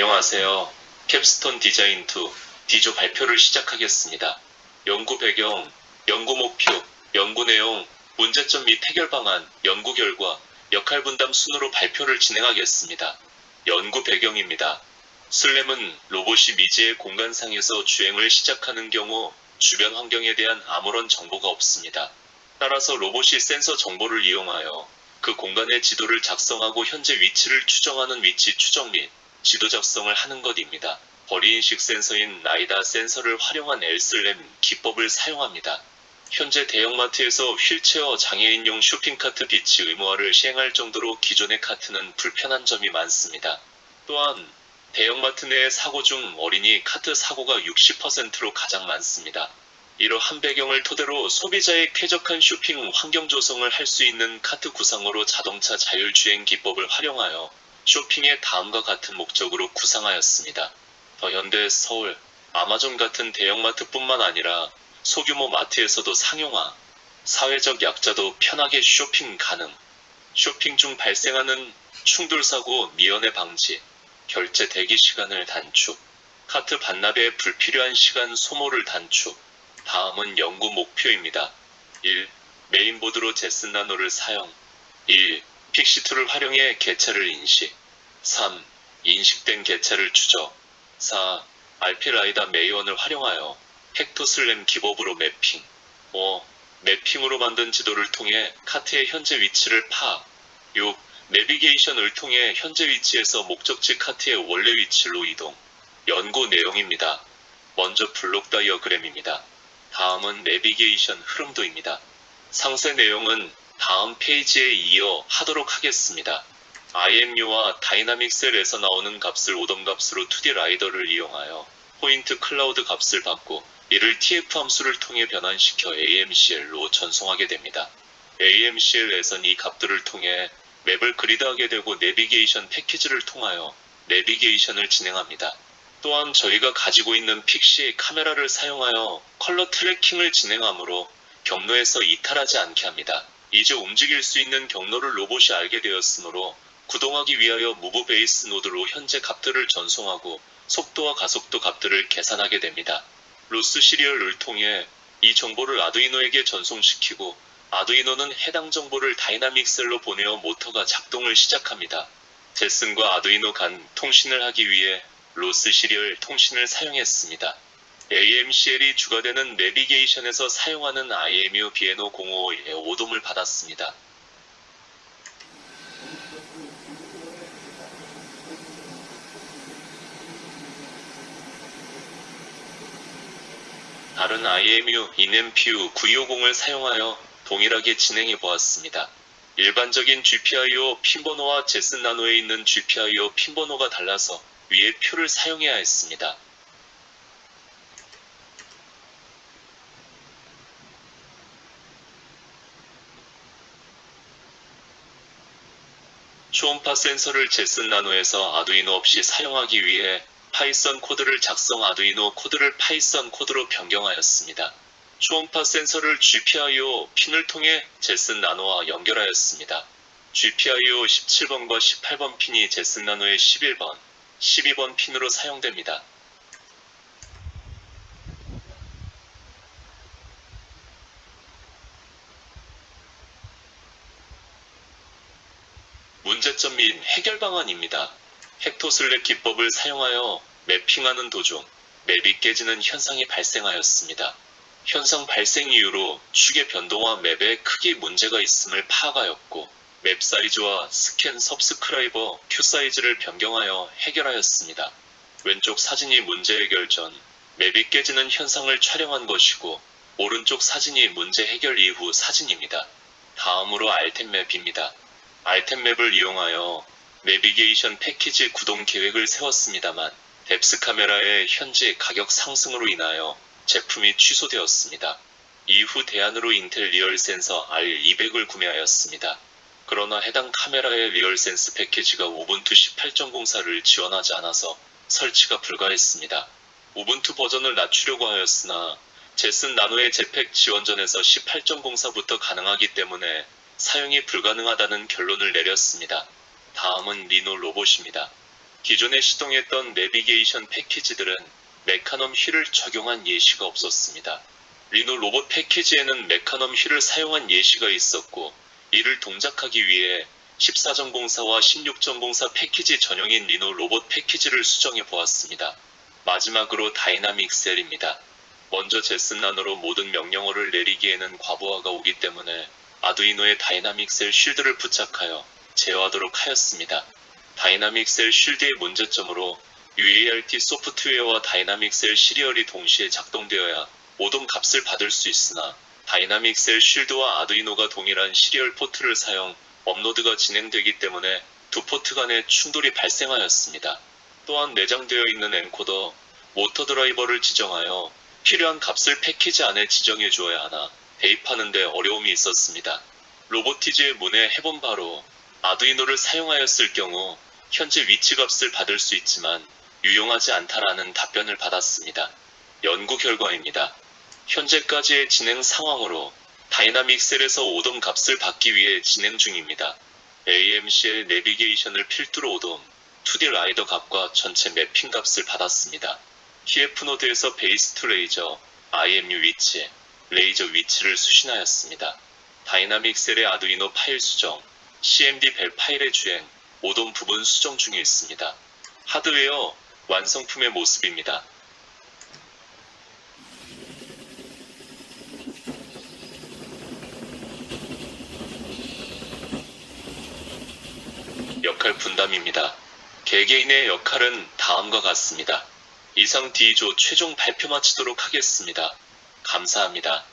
안녕하세요. 캡스톤 디자인 2 디조 발표를 시작하겠습니다. 연구 배경, 연구 목표, 연구 내용, 문제점 및 해결 방안, 연구 결과, 역할 분담 순으로 발표를 진행하겠습니다. 연구 배경입니다. 슬램은 로봇이 미지의 공간상에서 주행을 시작하는 경우 주변 환경에 대한 아무런 정보가 없습니다. 따라서 로봇이 센서 정보를 이용하여 그 공간의 지도를 작성하고 현재 위치를 추정하는 위치 추정 및 지도 작성을 하는 것입니다. 거리인식 센서인 라이다 센서를 활용한 엘슬램 기법을 사용합니다. 현재 대형마트에서 휠체어 장애인용 쇼핑카트 비치 의무화를 시행할 정도로 기존의 카트는 불편한 점이 많습니다. 또한 대형마트 내 사고 중 어린이 카트 사고가 60%로 가장 많습니다. 이러한 배경을 토대로 소비자의 쾌적한 쇼핑 환경 조성을 할 수 있는 카트 구상으로 자동차 자율주행 기법을 활용하여 쇼핑의 다음과 같은 목적으로 구상하였습니다. 더 현대, 서울, 아마존 같은 대형마트뿐만 아니라 소규모 마트에서도 상용화, 사회적 약자도 편하게 쇼핑 가능, 쇼핑 중 발생하는 충돌사고 미연의 방지, 결제 대기 시간을 단축, 카트 반납에 불필요한 시간 소모를 단축, 다음은 연구 목표입니다. 1. 메인보드로 제슨 나노를 사용 2. 픽시2를 활용해 개체를 인식 3. 인식된 개체를 추적 4. 알피라이다 메이원을 활용하여 헥토슬램 기법으로 매핑 5. 매핑으로 만든 지도를 통해 카트의 현재 위치를 파악 6. 내비게이션을 통해 현재 위치에서 목적지 카트의 원래 위치로 이동 연구 내용입니다. 먼저 블록 다이어그램입니다. 다음은 내비게이션 흐름도입니다. 상세 내용은 다음 페이지에 이어 하도록 하겠습니다. IMU와 다이나믹셀에서 나오는 값을 오던 값으로 2D 라이더를 이용하여 포인트 클라우드 값을 받고 이를 TF 함수를 통해 변환시켜 AMCL로 전송하게 됩니다. AMCL에선 이 값들을 통해 맵을 그리드하게 되고 내비게이션 패키지를 통하여 내비게이션을 진행합니다. 또한 저희가 가지고 있는 픽시 카메라를 사용하여 컬러 트래킹을 진행하므로 경로에서 이탈하지 않게 합니다. 이제 움직일 수 있는 경로를 로봇이 알게 되었으므로 구동하기 위하여 무브 베이스 노드로 현재 값들을 전송하고 속도와 가속도 값들을 계산하게 됩니다. 로스 시리얼을 통해 이 정보를 아두이노에게 전송시키고 아두이노는 해당 정보를 다이나믹 셀로 보내어 모터가 작동을 시작합니다. 제슨과 아두이노 간 통신을 하기 위해 로스 시리얼 통신을 사용했습니다. AMCL이 주가되는 내비게이션에서 사용하는 IMU BNO 051의 오돔을 받았습니다. 다른 IMU, 인엠PU 950을 사용하여 동일하게 진행해 보았습니다. 일반적인 GPIO 핀번호와 제슨 나노에 있는 GPIO 핀번호가 달라서 위의 표를 사용해야 했습니다. 초음파 센서를 제슨 나노에서 아두이노 없이 사용하기 위해 파이썬 코드를 작성 아두이노 코드를 파이썬 코드로 변경하였습니다. 초음파 센서를 GPIO 핀을 통해 제슨 나노와 연결하였습니다. GPIO 17번과 18번 핀이 제슨 나노의 11번, 12번 핀으로 사용됩니다. 문제점 및 해결 방안입니다. 헥토슬랩 기법을 사용하여 매핑하는 도중 맵이 깨지는 현상이 발생하였습니다. 현상 발생 이후로 축의 변동과 맵의 크기 문제가 있음을 파악하였고 맵 사이즈와 스캔 서브스크라이버 큐 사이즈를 변경하여 해결하였습니다. 왼쪽 사진이 문제 해결 전 맵이 깨지는 현상을 촬영한 것이고 오른쪽 사진이 문제 해결 이후 사진입니다. 다음으로 알템 맵입니다. 알템 맵을 이용하여 내비게이션 패키지 구동 계획을 세웠습니다만 뎁스 카메라의 현재 가격 상승으로 인하여 제품이 취소되었습니다. 이후 대안으로 인텔 리얼 센서 R200을 구매하였습니다. 그러나 해당 카메라의 리얼 센스 패키지가 우분투 18.04를 지원하지 않아서 설치가 불가했습니다. 우분투 버전을 낮추려고 하였으나 제슨 나노의 제팩 지원전에서 18.04부터 가능하기 때문에 사용이 불가능하다는 결론을 내렸습니다. 다음은 리노 로봇입니다. 기존에 시동했던 내비게이션 패키지들은 메카넘 휠을 적용한 예시가 없었습니다. 리노 로봇 패키지에는 메카넘 휠을 사용한 예시가 있었고 이를 동작하기 위해 14.04와 16.04 패키지 전용인 리노 로봇 패키지를 수정해 보았습니다. 마지막으로 다이나믹 셀입니다. 먼저 제슨 나노로 모든 명령어를 내리기에는 과부하가 오기 때문에 아두이노에 다이나믹 셀 쉴드를 부착하여 제어하도록 하였습니다. 다이나믹 셀 쉴드의 문제점으로 UART 소프트웨어와 다이나믹 셀 시리얼이 동시에 작동되어야 모든 값을 받을 수 있으나 다이나믹 셀 쉴드와 아두이노가 동일한 시리얼 포트를 사용 업로드가 진행되기 때문에 두 포트 간의 충돌이 발생하였습니다. 또한 내장되어 있는 엔코더, 모터 드라이버를 지정하여 필요한 값을 패키지 안에 지정해 주어야 하나 대입하는데 어려움이 있었습니다. 로보티즈의 문에 해본 바로 아두이노를 사용하였을 경우 현재 위치 값을 받을 수 있지만 유용하지 않다라는 답변을 받았습니다. 연구 결과입니다. 현재까지의 진행 상황으로 다이나믹 셀에서 오돔 값을 받기 위해 진행 중입니다. AMC의 내비게이션을 필두로 오돔, 2D 라이더 값과 전체 매핑 값을 받았습니다. TF 노드에서 베이스 투 레이저, IMU 위치, 레이저 위치를 수신하였습니다. 다이나믹 셀의 아두이노 파일 수정, CMD 벨 파일의 주행, 오돔 부분 수정 중에 있습니다. 하드웨어 완성품의 모습입니다. 역할 분담입니다. 개개인의 역할은 다음과 같습니다. 이상 D조 최종 발표 마치도록 하겠습니다. 감사합니다.